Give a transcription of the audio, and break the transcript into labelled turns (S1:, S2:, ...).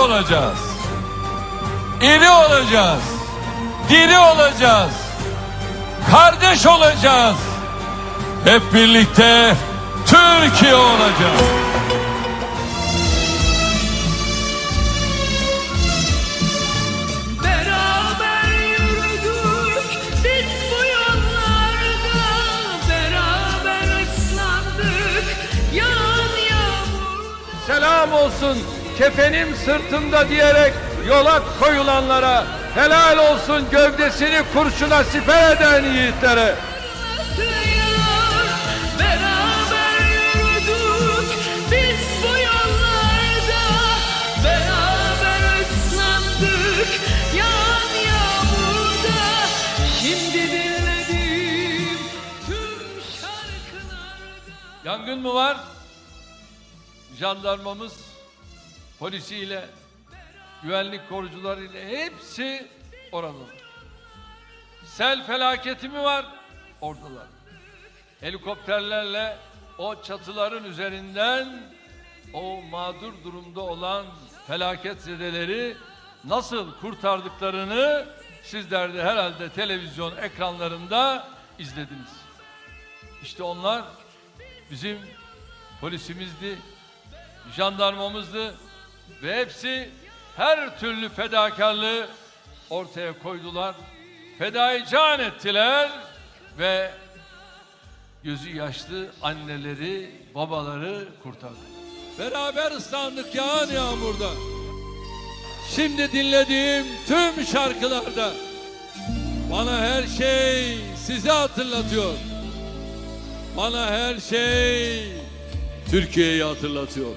S1: olacağız. İri olacağız. Diri olacağız. Kardeş olacağız. Hep birlikte Türkiye olacağız.
S2: Beraber yürüdük biz bu yollarda Beraber ıslandık yağan yağmurda
S3: Selam olsun kefenim sırtımda diyerek yola koyulanlara helal olsun gövdesini kurşuna siper eden yiğitlere.
S1: Yangın mı var? Jandarmamız polisiyle, güvenlik korucularıyla hepsi orada. Sel felaketi mi var? Oradalar. Helikopterlerle o çatıların üzerinden o mağdur durumda olan felaket zedeleri nasıl kurtardıklarını sizler de herhalde televizyon ekranlarında izlediniz. İşte onlar bizim polisimizdi, jandarmamızdı ve hepsi her türlü fedakarlığı ortaya koydular. Fedai can ettiler ve gözü yaşlı anneleri, babaları kurtardı. Beraber ıslandık yağan yağmurda. Şimdi dinlediğim tüm şarkılarda bana her şey sizi hatırlatıyor. Bana her şey Türkiye'yi hatırlatıyor.